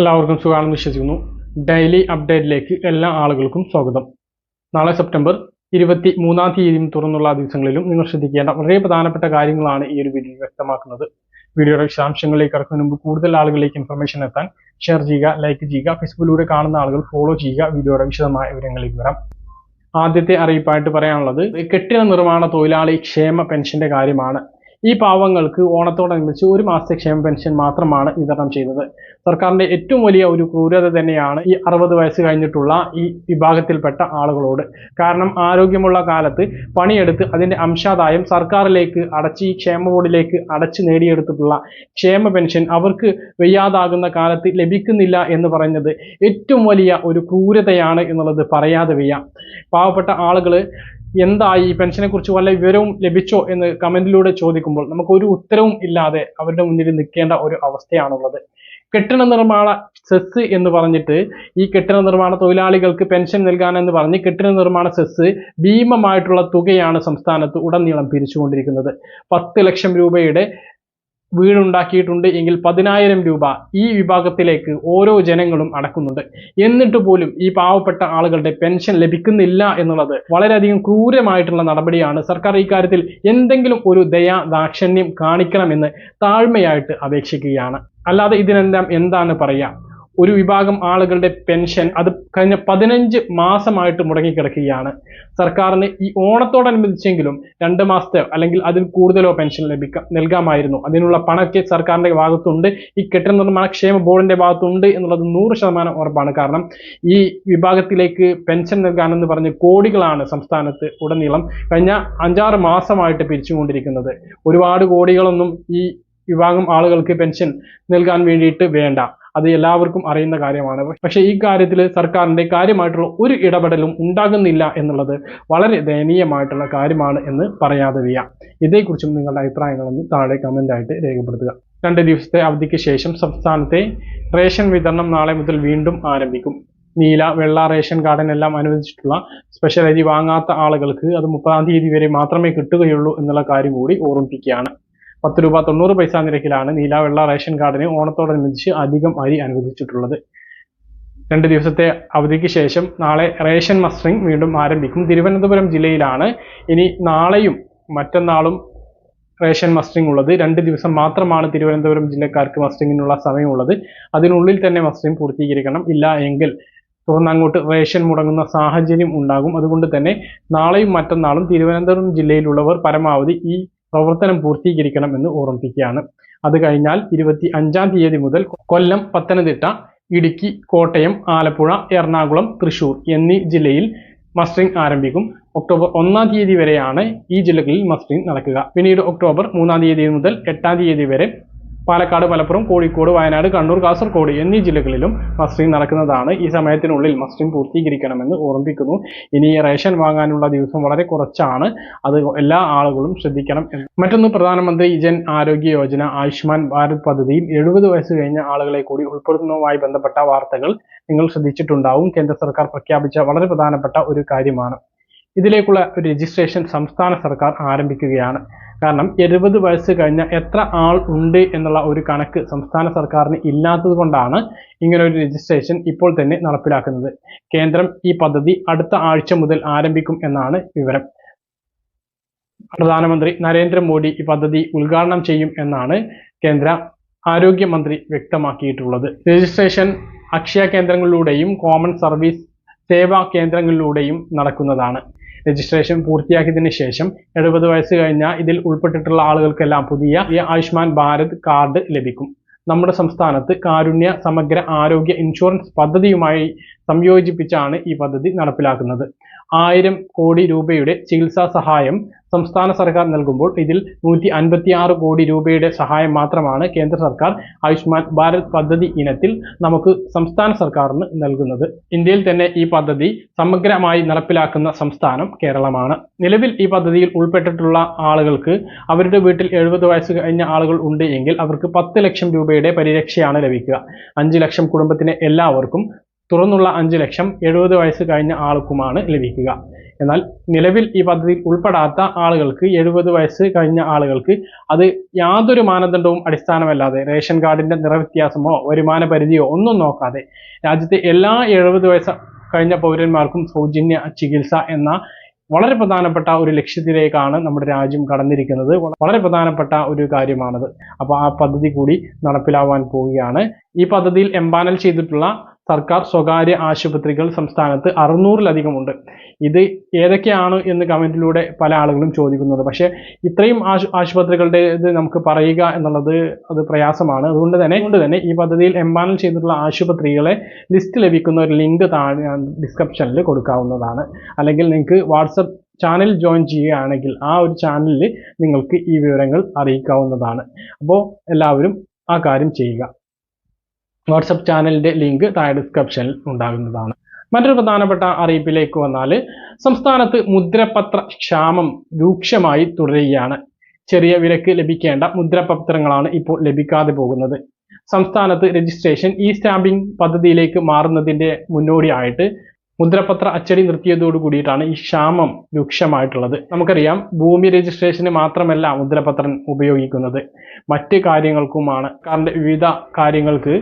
എല്ലാവർക്കും സുഖമാണെന്ന് വിശ്വസിക്കുന്നു. ഡെയിലി അപ്ഡേറ്റിലേക്ക് എല്ലാ ആളുകൾക്കും സ്വാഗതം. നാളെ സെപ്റ്റംബർ ഇരുപത്തി മൂന്നാം തീയതിയും തുറന്നുള്ള ദിവസങ്ങളിലും നിങ്ങൾ ശ്രദ്ധിക്കേണ്ട വളരെ പ്രധാനപ്പെട്ട കാര്യങ്ങളാണ് ഈ ഒരു വീഡിയോ വ്യക്തമാക്കുന്നത്. വീഡിയോയുടെ വിശദാംശങ്ങളിലേക്ക് കടക്കുന്നതിന് മുമ്പ് കൂടുതൽ ആളുകളിലേക്ക് ഇൻഫർമേഷൻ എത്താൻ ഷെയർ ചെയ്യുക ലൈക്ക് ചെയ്യുക ഫേസ്ബുക്കിലൂടെ കാണുന്ന ആളുകൾ ഫോളോ ചെയ്യുക വീഡിയോയുടെ വിശദമായ വിവരങ്ങളിലേക്ക് വരാം. ആദ്യത്തെ അറിയിപ്പായിട്ട് പറയാനുള്ളത് കെട്ടിട നിർമ്മാണ തൊഴിലാളി ക്ഷേമ പെൻഷന്റെ കാര്യമാണ്. ഈ പാവങ്ങൾക്ക് ഓണത്തോടനുബന്ധിച്ച് ഒരു മാസത്തെ ക്ഷേമ പെൻഷൻ മാത്രമാണ് വിതരണം ചെയ്തത് സർക്കാരിന്റെ ഏറ്റവും വലിയ ഒരു ക്രൂരത തന്നെയാണ് ഈ അറുപത് വയസ്സ് കഴിഞ്ഞിട്ടുള്ള ഈ വിഭാഗത്തിൽപ്പെട്ട ആളുകളോട്. കാരണം ആരോഗ്യമുള്ള കാലത്ത് പണിയെടുത്ത് അതിന്റെ അംശാദായം സർക്കാരിലേക്ക് അടച്ച് ഈ ക്ഷേമ ബോർഡിലേക്ക് അടച്ച് നേടിയെടുത്തിട്ടുള്ള ക്ഷേമ പെൻഷൻ അവർക്ക് വയ്യാതാകുന്ന കാലത്ത് ലഭിക്കുന്നില്ല എന്ന് പറയുന്നത് ഏറ്റവും വലിയ ഒരു ക്രൂരതയാണ് എന്നുള്ളത് പറയാതെ വയ്യ. പാവപ്പെട്ട ആളുകൾ എന്തായി ഈ പെൻഷനെ കുറിച്ച് വല്ല വിവരവും ലഭിച്ചോ എന്ന് കമന്റിലൂടെ ചോദിക്കുമ്പോൾ നമുക്ക് ഒരു ഉത്തരവും ഇല്ലാതെ അവരുടെ മുന്നിൽ നിൽക്കേണ്ട ഒരു അവസ്ഥയാണുള്ളത്. കെട്ടിട നിർമ്മാണ സെസ് എന്ന് പറഞ്ഞിട്ട് ഈ കെട്ടിട നിർമ്മാണ തൊഴിലാളികൾക്ക് പെൻഷൻ നൽകാനെന്ന് പറഞ്ഞ് കെട്ടിട നിർമ്മാണ സെസ് ഭീമമായിട്ടുള്ള തുകയാണ് സംസ്ഥാനത്ത് ഉടനീളം പിരിച്ചുകൊണ്ടിരിക്കുന്നത്. പത്ത് ലക്ഷം രൂപയുടെ വീടുണ്ടാക്കിയിട്ടുണ്ട് എങ്കിൽ പതിനായിരം രൂപ ഈ വിഭാഗത്തിലേക്ക് ഓരോ ജനങ്ങളും അടക്കുന്നുണ്ട്. എന്നിട്ട് പോലും ഈ പാവപ്പെട്ട ആളുകളുടെ പെൻഷൻ ലഭിക്കുന്നില്ല എന്നുള്ളത് വളരെയധികം ക്രൂരമായിട്ടുള്ള നടപടിയാണ് സർക്കാർ ഇക്കാര്യത്തിൽ എന്തെങ്കിലും ഒരു ദയാ ദാക്ഷണ്യം കാണിക്കണമെന്ന് താഴ്മയായിട്ട് അപേക്ഷിക്കുകയാണ്. അല്ലാതെ ഇതിനെല്ലാം എന്താണ് പറയുക ഒരു വിഭാഗം ആളുകളുടെ പെൻഷൻ അത് കഴിഞ്ഞ പതിനഞ്ച് മാസമായിട്ട് മുടങ്ങിക്കിടക്കുകയാണ്. സർക്കാരിന് ഈ ഓണത്തോടനുബന്ധിച്ചെങ്കിലും രണ്ട് മാസത്തെ അല്ലെങ്കിൽ അതിൽ കൂടുതലോ പെൻഷൻ ലഭിക്കാം നൽകാമായിരുന്നു. അതിനുള്ള പണമൊക്കെ സർക്കാരിന്റെ ഭാഗത്തുണ്ട്. ഈ കെട്ടിട നിർമ്മാണ ക്ഷേമ ബോർഡിന്റെ ഭാഗത്തുണ്ട് എന്നുള്ളത് നൂറ് ശതമാനം ഉറപ്പാണ്. കാരണം ഈ വിഭാഗത്തിലേക്ക് പെൻഷൻ നൽകാനെന്ന് പറഞ്ഞ് കോടികളാണ് സംസ്ഥാനത്ത് ഉടനീളം കഴിഞ്ഞ അഞ്ചാറ് മാസമായിട്ട് പിരിച്ചുകൊണ്ടിരിക്കുന്നത്. ഒരുപാട് കോടികളൊന്നും ഈ വിഭാഗം ആളുകൾക്ക് പെൻഷൻ നൽകാൻ വേണ്ടിയിട്ട് വേണ്ട. അത് എല്ലാവർക്കും അറിയുന്ന കാര്യമാണ്. പക്ഷെ ഈ കാര്യത്തിൽ സർക്കാരിന്റെ കാര്യമായിട്ടുള്ള ഒരു ഇടപെടലും ഉണ്ടാകുന്നില്ല എന്നുള്ളത് വളരെ ദയനീയമായിട്ടുള്ള കാര്യമാണ് എന്ന് പറയാതെ വയ്യ ഇതേക്കുറിച്ചും നിങ്ങളുടെ അഭിപ്രായങ്ങളൊന്ന് താഴെ കമന്റായിട്ട് രേഖപ്പെടുത്തുക. രണ്ട് ദിവസത്തെ അവധിക്ക് ശേഷം സംസ്ഥാനത്തെ റേഷൻ വിതരണം നാളെ മുതൽ വീണ്ടും ആരംഭിക്കും. നീല വെള്ള റേഷൻ കാർഡിനെല്ലാം അനുവദിച്ചിട്ടുള്ള സ്പെഷ്യൽ അരി വാങ്ങാത്ത ആളുകൾക്ക് അത് മുപ്പതാം തീയതി വരെ മാത്രമേ കിട്ടുകയുള്ളൂ എന്നുള്ള കാര്യം കൂടി ഓർമ്മിപ്പിക്കുകയാണ്. പത്ത് രൂപ തൊണ്ണൂറ് പൈസ നിരക്കിലാണ് നീല വെള്ള റേഷൻ കാർഡിന് ഓണത്തോടനുബന്ധിച്ച് അധികം അരി അനുവദിച്ചിട്ടുള്ളത്. രണ്ട് ദിവസത്തെ അവധിക്ക് ശേഷം നാളെ റേഷൻ മസ്റ്ററിംഗ് വീണ്ടും ആരംഭിക്കും. തിരുവനന്തപുരം ജില്ലയിലാണ് ഇനി നാളെയും മറ്റന്നാളും റേഷൻ മസ്റ്ററിംഗ് ഉള്ളത്. രണ്ട് ദിവസം മാത്രമാണ് തിരുവനന്തപുരം ജില്ലക്കാർക്ക് മസ്റ്ററിങ്ങിനുള്ള സമയമുള്ളത്. അതിനുള്ളിൽ തന്നെ മസ്റ്ററിംഗ് പൂർത്തീകരിക്കണം. ഇല്ല എങ്കിൽ തുടർന്ന് അങ്ങോട്ട് റേഷൻ മുടങ്ങുന്ന സാഹചര്യം ഉണ്ടാകും. അതുകൊണ്ട് തന്നെ നാളെയും മറ്റന്നാളും തിരുവനന്തപുരം ജില്ലയിലുള്ളവർ പരമാവധി ഈ പ്രവർത്തനം പൂർത്തീകരിക്കണം എന്ന് ഓർമ്മിപ്പിക്കുകയാണ്. അത് കഴിഞ്ഞാൽ ഇരുപത്തി അഞ്ചാം തീയതി മുതൽ കൊല്ലം പത്തനംതിട്ട ഇടുക്കി കോട്ടയം ആലപ്പുഴ എറണാകുളം തൃശൂർ എന്നീ ജില്ലയിൽ മസ്റ്ററിംഗ് ആരംഭിക്കും. ഒക്ടോബർ ഒന്നാം തീയതി വരെയാണ് ഈ ജില്ലകളിൽ മസ്റ്ററിംഗ് നടക്കുക. പിന്നീട് ഒക്ടോബർ മൂന്നാം തീയതി മുതൽ എട്ടാം തീയതി വരെ പാലക്കാട് മലപ്പുറം കോഴിക്കോട് വയനാട് കണ്ണൂർ കാസർഗോഡ് എന്നീ ജില്ലകളിലും മസ്റ്ററിംഗ് നടക്കുന്നതാണ്. ഈ സമയത്തിനുള്ളിൽ മസ്റ്ററിംഗ് പൂർത്തീകരിക്കണമെന്ന് ഓർമ്മിപ്പിക്കുന്നു ഇനി റേഷൻ വാങ്ങാനുള്ള ദിവസം വളരെ കുറച്ചാണ്. അത് എല്ലാ ആളുകളും ശ്രദ്ധിക്കണം മറ്റൊന്ന് പ്രധാനമന്ത്രി ജൻ ആരോഗ്യ യോജന ആയുഷ്മാൻ ഭാരത് പദ്ധതിയിൽ എഴുപത് വയസ്സ് കഴിഞ്ഞ ആളുകളെ കൂടി ഉൾപ്പെടുത്തുന്നതുമായി ബന്ധപ്പെട്ട വാർത്തകൾ നിങ്ങൾ ശ്രദ്ധിച്ചിട്ടുണ്ടാവും. കേന്ദ്ര സർക്കാർ പ്രഖ്യാപിച്ച വളരെ പ്രധാനപ്പെട്ട ഒരു കാര്യമാണ്. ഇതിലേക്കുള്ള ഒരു രജിസ്ട്രേഷൻ സംസ്ഥാന സർക്കാർ ആരംഭിക്കുകയാണ്. കാരണം എഴുപത് വയസ്സ് കഴിഞ്ഞ എത്ര ആൾ ഉണ്ട് എന്നുള്ള ഒരു കണക്ക് സംസ്ഥാന സർക്കാരിന് ഇല്ലാത്തത് കൊണ്ടാണ് ഇങ്ങനെ ഒരു രജിസ്ട്രേഷൻ ഇപ്പോൾ തന്നെ നടപ്പിലാക്കുന്നത്. കേന്ദ്രം ഈ പദ്ധതി അടുത്ത ആഴ്ച മുതൽ ആരംഭിക്കും എന്നാണ് വിവരം. പ്രധാനമന്ത്രി നരേന്ദ്രമോദി ഈ പദ്ധതി ഉദ്ഘാടനം ചെയ്യും എന്നാണ് കേന്ദ്ര ആരോഗ്യമന്ത്രി വ്യക്തമാക്കിയിട്ടുള്ളത്. രജിസ്ട്രേഷൻ അക്ഷയ കേന്ദ്രങ്ങളിലൂടെയും കോമൺ സർവീസ് സേവാ കേന്ദ്രങ്ങളിലൂടെയും നടക്കുന്നതാണ്. രജിസ്ട്രേഷൻ പൂർത്തിയാക്കിയതിനു ശേഷം എഴുപത് വയസ്സ് കഴിഞ്ഞ ഇതിൽ ഉൾപ്പെട്ടിട്ടുള്ള ആളുകൾക്കെല്ലാം പുതിയ ഈ ആയുഷ്മാൻ ഭാരത് കാർഡ് ലഭിക്കും. നമ്മുടെ സംസ്ഥാനത്ത് കാരുണ്യ സമഗ്ര ആരോഗ്യ ഇൻഷുറൻസ് പദ്ധതിയുമായി സംയോജിപ്പിച്ചാണ് ഈ പദ്ധതി നടപ്പിലാക്കുന്നത്. ആയിരം കോടി രൂപയുടെ ചികിത്സാ സഹായം സംസ്ഥാന സർക്കാർ നൽകുമ്പോൾ ഇതിൽ നൂറ്റി അൻപത്തി ആറ് കോടി രൂപയുടെ സഹായം മാത്രമാണ് കേന്ദ്ര സർക്കാർ ആയുഷ്മാൻ ഭാരത് പദ്ധതി ഇനത്തിൽ നമുക്ക് സംസ്ഥാന സർക്കാരിന് നൽകുന്നത്. ഇന്ത്യയിൽ തന്നെ ഈ പദ്ധതി സമഗ്രമായി നടപ്പിലാക്കുന്ന സംസ്ഥാനം കേരളമാണ്. നിലവിൽ ഈ പദ്ധതിയിൽ ഉൾപ്പെട്ടിട്ടുള്ള ആളുകൾക്ക് അവരുടെ വീട്ടിൽ എഴുപത് വയസ്സ് കഴിഞ്ഞ ആളുകൾ ഉണ്ട് എങ്കിൽ അവർക്ക് പത്ത് ലക്ഷം രൂപയുടെ പരിരക്ഷയാണ് ലഭിക്കുക. അഞ്ച് ലക്ഷം കുടുംബത്തിന് എല്ലാവർക്കും തുറന്നുള്ള അഞ്ച് ലക്ഷം എഴുപത് വയസ്സ് കഴിഞ്ഞ ആൾക്കുമാണ് ലഭിക്കുക. എന്നാൽ നിലവിൽ ഈ പദ്ധതിയിൽ ഉൾപ്പെടാത്ത ആളുകൾക്ക് എഴുപത് വയസ്സ് കഴിഞ്ഞ ആളുകൾക്ക് അത് യാതൊരു മാനദണ്ഡവും അടിസ്ഥാനമല്ലാതെ റേഷൻ കാർഡിന്റെ നിറവ്യത്യാസമോ വരുമാന പരിധിയോ ഒന്നും നോക്കാതെ രാജ്യത്തെ എല്ലാ എഴുപത് വയസ്സ് കഴിഞ്ഞ പൗരന്മാർക്കും സൗജന്യ ചികിത്സ എന്ന വളരെ പ്രധാനപ്പെട്ട ഒരു ലക്ഷ്യത്തിലേക്കാണ് നമ്മുടെ രാജ്യം കടന്നിരിക്കുന്നത്. വളരെ പ്രധാനപ്പെട്ട ഒരു കാര്യമാണത്. അപ്പോൾ ആ പദ്ധതി കൂടി നടപ്പിലാവാൻ പോവുകയാണ്. ഈ പദ്ധതിയിൽ എംപാനൽ ചെയ്തിട്ടുള്ള സർക്കാർ സ്വകാര്യ ആശുപത്രികൾ സംസ്ഥാനത്ത് അറുന്നൂറിലധികം ഉണ്ട് ഇത് ഏതൊക്കെയാണ് എന്ന് കമന്റിലൂടെ പല ആളുകളും ചോദിക്കുന്നുണ്ട്. പക്ഷേ ഇത്രയും ആശു ആശുപത്രികളുടെ ഇത് നമുക്ക് പറയുക എന്നുള്ളത് അത് പ്രയാസമാണ്. അതുകൊണ്ട് തന്നെ അതുകൊണ്ട് തന്നെ ഈ പദ്ധതിയിൽ എംപാനൽ ചെയ്തിട്ടുള്ള ആശുപത്രികളെ ലിസ്റ്റ് ലഭിക്കുന്ന ഒരു ലിങ്ക് താഴെ ഡിസ്ക്രിപ്ഷനിൽ കൊടുക്കാവുന്നതാണ്. അല്ലെങ്കിൽ നിങ്ങൾക്ക് വാട്സപ്പ് ചാനൽ ജോയിൻ ചെയ്യുകയാണെങ്കിൽ ആ ഒരു ചാനലിൽ നിങ്ങൾക്ക് ഈ വിവരങ്ങൾ അറിയിക്കാവുന്നതാണ്. അപ്പോൾ എല്ലാവരും ആ കാര്യം ചെയ്യുക. വാട്സപ്പ് ചാനലിന്റെ ലിങ്ക് താഴെ ഡിസ്ക്രിപ്ഷനിൽ ഉണ്ടാകുന്നതാണ്. മറ്റൊരു പ്രധാനപ്പെട്ട അറിയിപ്പിലേക്ക് വന്നാൽ സംസ്ഥാനത്ത് മുദ്രപത്ര ക്ഷാമം രൂക്ഷമായി തുടരുകയാണ്. ചെറിയ വിലക്ക് ലഭിക്കേണ്ട മുദ്രപത്രങ്ങളാണ് ഇപ്പോൾ ലഭിക്കാതെ പോകുന്നത്. സംസ്ഥാനത്ത് രജിസ്ട്രേഷൻ ഇ സ്റ്റാമ്പിംഗ് പദ്ധതിയിലേക്ക് മാറുന്നതിന്റെ മുന്നോടിയായിട്ട് മുദ്രപത്ര അച്ചടി നിർത്തിയതോട് കൂടിയിട്ടാണ് ഈ ക്ഷാമം രൂക്ഷമായിട്ടുള്ളത്. നമുക്കറിയാം ഭൂമി രജിസ്ട്രേഷന് മാത്രമല്ല മുദ്രപത്രം ഉപയോഗിക്കുന്നത്. മറ്റ് കാര്യങ്ങൾക്കുമാണ്. കാരണം വിവിധ കാര്യങ്ങൾക്ക്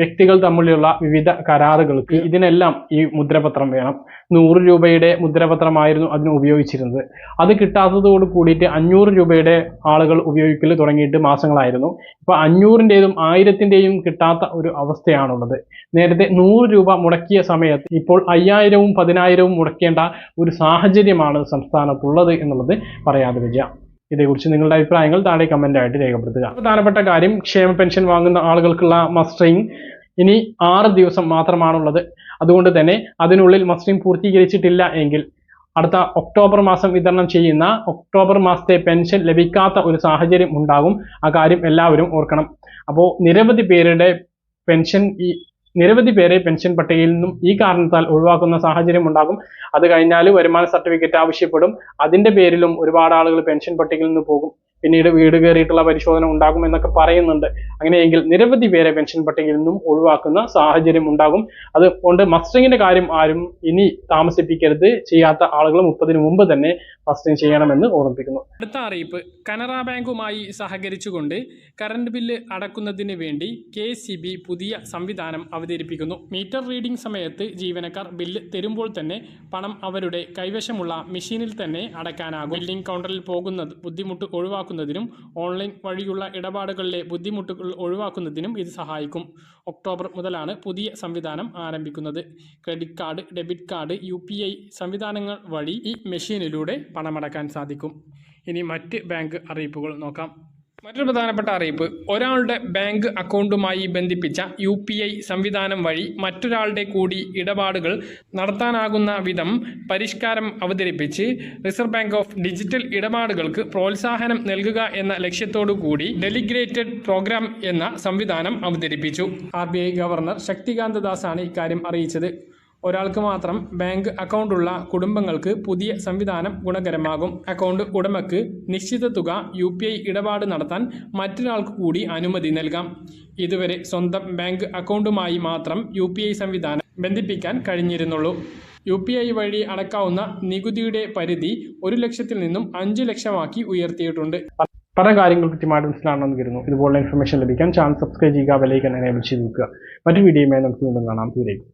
വ്യക്തികൾ തമ്മിലുള്ള വിവിധ കരാറുകൾക്ക് ഇതിനെല്ലാം ഈ മുദ്രപത്രം വേണം. നൂറ് രൂപയുടെ മുദ്രപത്രമായിരുന്നു അതിന് ഉപയോഗിച്ചിരുന്നത്. അത് കിട്ടാത്തതോട് കൂടിയിട്ട് അഞ്ഞൂറ് രൂപയുടെ ആളുകൾ ഉപയോഗിക്കൽ തുടങ്ങിയിട്ട് മാസങ്ങളായിരുന്നു. ഇപ്പൊ അഞ്ഞൂറിന്റെതും ആയിരത്തിന്റെയും കിട്ടാത്ത ഒരു അവസ്ഥയാണുള്ളത്. നേരത്തെ നൂറ് രൂപ മുടക്കിയ സമയത്ത് ഇപ്പോൾ അയ്യായിരവും പതിനായിരവും മുടക്കേണ്ട ഒരു സാഹചര്യമാണ് സംസ്ഥാനത്തുള്ളത് എന്നുള്ളത് പറയാതെ വയ്യ ഇതേക്കുറിച്ച് നിങ്ങളുടെ അഭിപ്രായങ്ങൾ താഴെ കമന്റായിട്ട് രേഖപ്പെടുത്തുക. പ്രധാനപ്പെട്ട കാര്യം ക്ഷേമ പെൻഷൻ വാങ്ങുന്ന ആളുകൾക്കുള്ള മസ്റ്ററിങ് ഇനി ആറ് ദിവസം മാത്രമാണുള്ളത്. അതുകൊണ്ട് തന്നെ അതിനുള്ളിൽ മസ്റ്ററിങ് പൂർത്തീകരിച്ചിട്ടില്ല എങ്കിൽ അടുത്ത ഒക്ടോബർ മാസം വിതരണം ചെയ്യുന്ന ഒക്ടോബർ മാസത്തെ പെൻഷൻ ലഭിക്കാത്ത ഒരു സാഹചര്യം ഉണ്ടാകും. ആ കാര്യം എല്ലാവരും ഓർക്കണം. അപ്പോൾ നിരവധി പേരുടെ പെൻഷൻ ഈ നിരവധി പേരെ പെൻഷൻ പട്ടികയിൽ നിന്നും ഈ കാരണത്താൽ ഒഴിവാക്കുന്ന സാഹചര്യം ഉണ്ടാകും. അത് കഴിഞ്ഞാൽ വരുമാന സർട്ടിഫിക്കറ്റ് ആവശ്യപ്പെടും. അതിന്റെ പേരിലും ഒരുപാട് ആളുകൾ പെൻഷൻ പട്ടികയിൽ നിന്ന് പോകും. പിന്നീട് വീട് കയറിയിട്ടുള്ള പരിശോധന ഉണ്ടാകും എന്നൊക്കെ പറയുന്നുണ്ട്. അങ്ങനെയെങ്കിൽ നിരവധി പേരെ പെൻഷൻ പട്ടികയിൽ നിന്നും ഒഴിവാക്കുന്ന സാഹചര്യം ഉണ്ടാകും. അതുകൊണ്ട് മസ്റ്ററിങ്ങിന്റെ കാര്യം ആരും ഇനി താമസിപ്പിക്കരുത്. ചെയ്യാത്ത ആളുകൾ മുപ്പതിന് മുമ്പ് തന്നെ മസ്റ്ററിങ് ചെയ്യണമെന്ന് ഓർമ്മിപ്പിക്കുന്നു. അടുത്ത അറിയിപ്പ്. കനറ ബാങ്കുമായി സഹകരിച്ചുകൊണ്ട് കറണ്ട് ബില്ല് അടക്കുന്നതിന് വേണ്ടി കെ പുതിയ സംവിധാനം അവതരിപ്പിക്കുന്നു. മീറ്റർ റീഡിംഗ് സമയത്ത് ജീവനക്കാർ ബില്ല് തരുമ്പോൾ തന്നെ പണം അവരുടെ കൈവശമുള്ള മെഷീനിൽ തന്നെ അടയ്ക്കാനാകും. ബില്ലിംഗ് കൗണ്ടറിൽ പോകുന്നത് ബുദ്ധിമുട്ട് ഒഴിവാക്കുന്നതിനും ഓൺലൈൻ വഴിയുള്ള ഇടപാടുകളിലെ ബുദ്ധിമുട്ടുകൾ ഒഴിവാക്കുന്നതിനും ഇത് സഹായിക്കും. ഒക്ടോബർ മുതലാണ് പുതിയ സംവിധാനം ആരംഭിക്കുന്നത്. Credit card debit card U സംവിധാനങ്ങൾ വഴി ഈ മെഷീനിലൂടെ പണമടക്കാൻ സാധിക്കും. ഇനി മറ്റ് ബാങ്ക് അറിയിപ്പുകൾ നോക്കാം. മറ്റൊരു പ്രധാനപ്പെട്ട അറിയിപ്പ്. ഒരാളുടെ ബാങ്ക് അക്കൗണ്ടുമായി ബന്ധിപ്പിച്ച യു പി ഐ സംവിധാനം വഴി മറ്റൊരാളുടെ കൂടി ഇടപാടുകൾ നടത്താനാകുന്ന വിധം പരിഷ്കാരം അവതരിപ്പിച്ച് റിസർവ് ബാങ്ക് ഓഫ് ഡിജിറ്റൽ ഇടപാടുകൾക്ക് പ്രോത്സാഹനം നൽകുക എന്ന ലക്ഷ്യത്തോടു കൂടി ഡെലിഗ്രേറ്റഡ് പ്രോഗ്രാം എന്ന സംവിധാനം അവതരിപ്പിച്ചു. ആർ ഗവർണർ ശക്തികാന്ത ദാസാണ് ഇക്കാര്യം അറിയിച്ചത്. ഒരാൾക്ക് മാത്രം ബാങ്ക് അക്കൗണ്ടുള്ള കുടുംബങ്ങൾക്ക് പുതിയ സംവിധാനം ഗുണകരമാകും. അക്കൗണ്ട് ഉടമയ്ക്ക് നിശ്ചിത തുക യു ഇടപാട് നടത്താൻ മറ്റൊരാൾക്ക് കൂടി അനുമതി നൽകാം. ഇതുവരെ സ്വന്തം ബാങ്ക് അക്കൗണ്ടുമായി മാത്രം യു സംവിധാനം ബന്ധിപ്പിക്കാൻ കഴിഞ്ഞിരുന്നുള്ളൂ. യു പി ഐ വഴി അടക്കാവുന്ന നികുതിയുടെ പരിധി ഒരു ലക്ഷത്തിൽ നിന്നും അഞ്ച് ലക്ഷമാക്കി ഉയർത്തിയിട്ടുണ്ട്. പല കാര്യങ്ങൾ കൃത്യമായിട്ട് മനസ്സിലാണെന്ന് കരുതുന്നു. ഇതുപോലുള്ള ഇൻഫർമേഷൻ ലഭിക്കാൻ ചാനൽ സബ്സ്ക്രൈബ് ചെയ്യുക ബെലൈക്കൻ എനേബിൾ ചെയ്ത് വെക്കുക. മറ്റു വീഡിയോയുമായി നമുക്ക് വീണ്ടും കാണാം. ദൂരേക്ക്